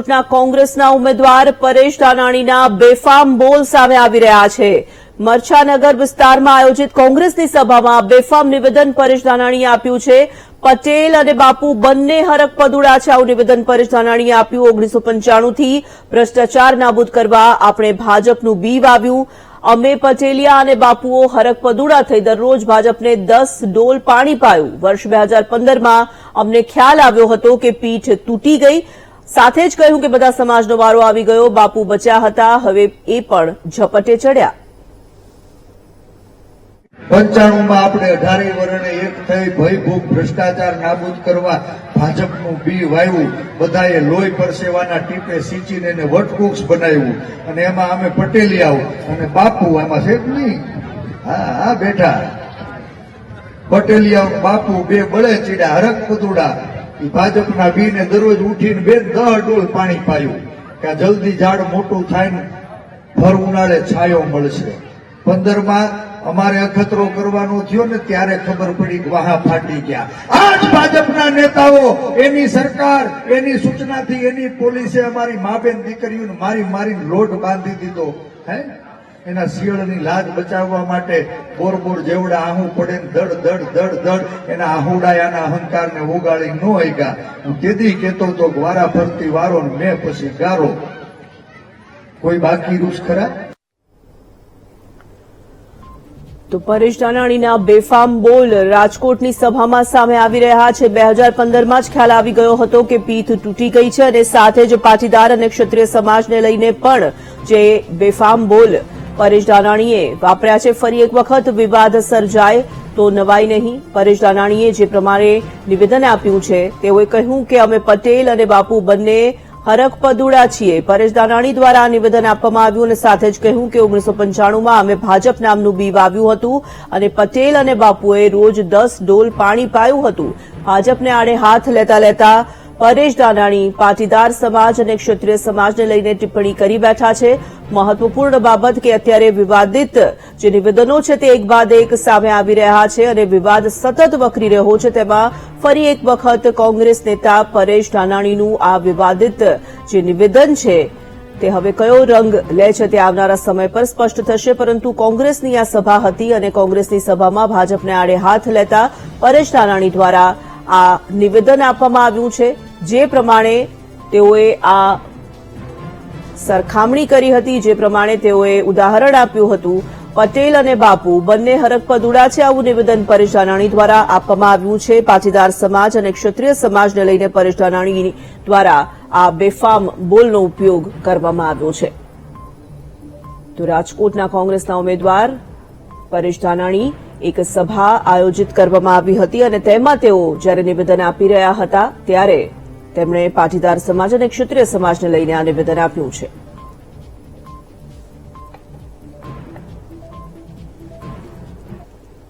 રાજકોટના કોંગ્રેસના ઉમેદવાર પરેશ ધાનાણીના બેફામ બોલ સામે આવી રહ્યા છે. મરછાનગર વિસ્તારમાં આયોજિત કોંગ્રેસની સભામાં બેફામ નિવેદન પરેશ ધાનાણીએ આપ્યું છે. પટેલ અને બાપુ બંને હરક પદુડા છે. આવું નિવેદન પરેશ ધાનાણીએ આપ્યું. ઓગણીસો પંચાણુંથી ભ્રષ્ટાચાર નાબૂદ કરવા આપણે ભાજપનું બી વાવ્યું અમે પટેલિયા અને બાપુઓ હરક પદુડા થઈ દરરોજ ભાજપને દસ ડોલ પાણી પાયું. વર્ષ બે હજાર પંદરમાં અમને ખ્યાલ આવ્યો હતો કે પીઠ તૂટી ગઈ. સાથે જ કહ્યું કે બધા સમાજનો વારો આવી ગયો. બાપુ બચ્યા હતા. હવે એ પણ ઝપટે ચડ્યા. પંચાણું આપણે અઢારે વર્ણે એક થઈ ભયભૂત ભ્રષ્ટાચાર નાબૂદ કરવા ભાજપનું બી વાવ્યું બધાએ લોહી પરસેવાના ટીપે સિંચીને એને વટવૃક્ષ બનાવ્યું. અને એમાં અમે પટેલિયાઓ અને બાપુ એમાં છે નહીં? હા હા, બેઠા. પટેલિયાઓ બાપુ બે બળે ચીડા હરક પદુડા ભાજપના બીને દરરોજ ઉઠીને બે દહ ડોલ પાણી પાયું કે જલ્દી ઝાડ મોટું થાય ને ભર ઉનાળે છાયો મળશે. પંદરમાં અમારે અખતરો કરવાનો થયો ને ત્યારે ખબર પડી કે વાહા ફાટી ગયા. આજ ભાજપના નેતાઓ, એની સરકાર, એની સૂચનાથી એની પોલીસે અમારી મા બેન દીકરીઓને મારી મારીને લોટ બાંધી દીધો. હે? એના શિયળની લાજ બચાવવા માટે બોર બોર જેવડા આહું પડે ને દડ દડ દડ એના આહુડાયાના અહંકારને ઉગાડી ન હોઈગા હું કેતો તો વારા ફરતી વારો ને પછી ગારો. કોઈ બાકી રૂસ ખરા? તો પરેશ ધાનાણીના બેફામ બોલ રાજકોટની સભામાં સામે આવી રહ્યા છે. બે હજાર પંદરમાં જ ખ્યાલ આવી ગયો હતો કે પીઠ તૂટી ગઈ છે અને સાથે જ પાટીદાર અને ક્ષત્રિય સમાજને લઈને પણ જે બેફામ બોલ પરેશ ધાનાણીએ વાપર્યા છે ફરી એક વખત વિવાદ સર્જાય તો નવાઈ નહીં. પરેશ ધાનાણીએ જે પ્રમાણે નિવેદન આપ્યું છે, તેઓએ કહ્યું કે અમે પટેલ અને બાપુ બંને હરક પદુડા છીએ. પરેશ દાનાણી દ્વારા આ નિવેદન આપવામાં આવ્યું અને સાથે જ કહ્યું કે ઓગણીસો પંચાણુંમાં અમે ભાજપ નામનું બી વાવ્યું હતું અને પટેલ અને બાપુએ રોજ દસ ડોલ પાણી પાયું હતું. ભાજપને આડે હાથ લેતા લેતા પરેશ દાનાણી પાટીદાર સમાજ અને ક્ષત્રિય સમાજને લઈને ટિપ્પણી કરી બેઠા છે. મહત્વપૂર્ણ બાબત કે અત્યારે વિવાદિત જે નિવેદનો છે તે એક બાદ એક સામે આવી રહ્યા છે અને વિવાદ સતત વકરી રહ્યો છે તેમાં ફરી એક વખત કોંગ્રેસ નેતા પરેશ ધાનાણીનું આ વિવાદિત જે નિવેદન છે તે હવે કયો રંગ લે છે તે આવનારા સમય પર સ્પષ્ટ થશે, પરંતુ કોંગ્રેસની આ સભા હતી અને કોંગ્રેસની સભામાં ભાજપને આડે હાથ લેતા પરેશ ધાનાણી દ્વારા આ નિવેદન આપવામાં આવ્યું છે. જે પ્રમાણે તેઓએ આ સરખામણી કરી હતી, જે પ્રમાણે તેઓએ ઉદાહરણ આપ્યું હતું, પટેલ અને બાપુ બંને હરકપદુડા છે આવું નિવેદન પરેશ ધાનાણી દ્વારા આપવામાં આવ્યું છે. પાટીદાર સમાજ અને ક્ષત્રિય સમાજને લઈને પરેશ ધાનાણી દ્વારા આ બેફામ બોલનો ઉપયોગ કરવામાં આવ્યો છે. તો રાજકોટના કોંગ્રેસના ઉમેદવાર પરેશ ધાનાણી એક સભા આયોજિત કરવામાં આવી હતી અને તેમાં તેઓ જ્યારે નિવેદન આપી રહ્યા હતા ત્યારે તેમણે પાટીદાર સમાજ અને ક્ષત્રિય સમાજને લઈને આ નિવેદન આપ્યું છે.